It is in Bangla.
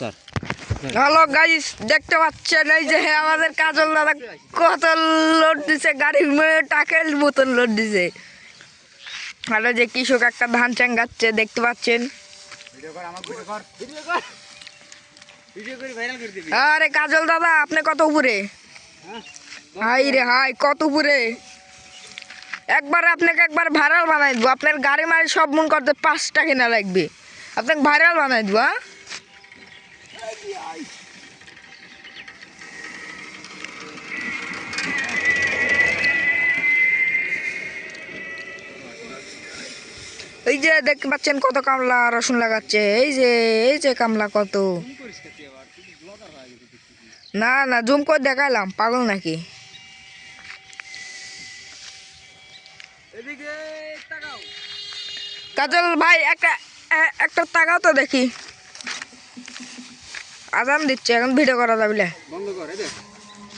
স্যার। হ্যালো গাইস দেখতে পাচ্ছেন এই যে আমাদের কাজল দাদা কত লোড দিছে মেয়ে টাকের মতন লোড দিছে। আর যে কৃষক একটা ধান চাঙ্গাচ্ছে, দেখতে পাচ্ছেন? আরে কাজল দাদা, আপনি কত উপরে? হাই রে হাই, কত উপরে? একবার আপনাকে একবার ভাইরাল বানাই দেবো, আপনার গাড়ি মারি সব মন করতে পাঁচটা কেনা লাগবে। আপনাকে ভাইরাল বানাই দেবো হ্যাঁ? এই যে দেখতে পাচ্ছেন কত কামলা রসুন লাগাচ্ছে। এই যে এই যে কামলা কত। না না জুম করে দেখাইলাম পাগল নাকি? কাজল ভাই একটা একটা তাকাও তো দেখি। আজান দিচ্ছে এখন ভিডিও করা যাবে বন্ধ কর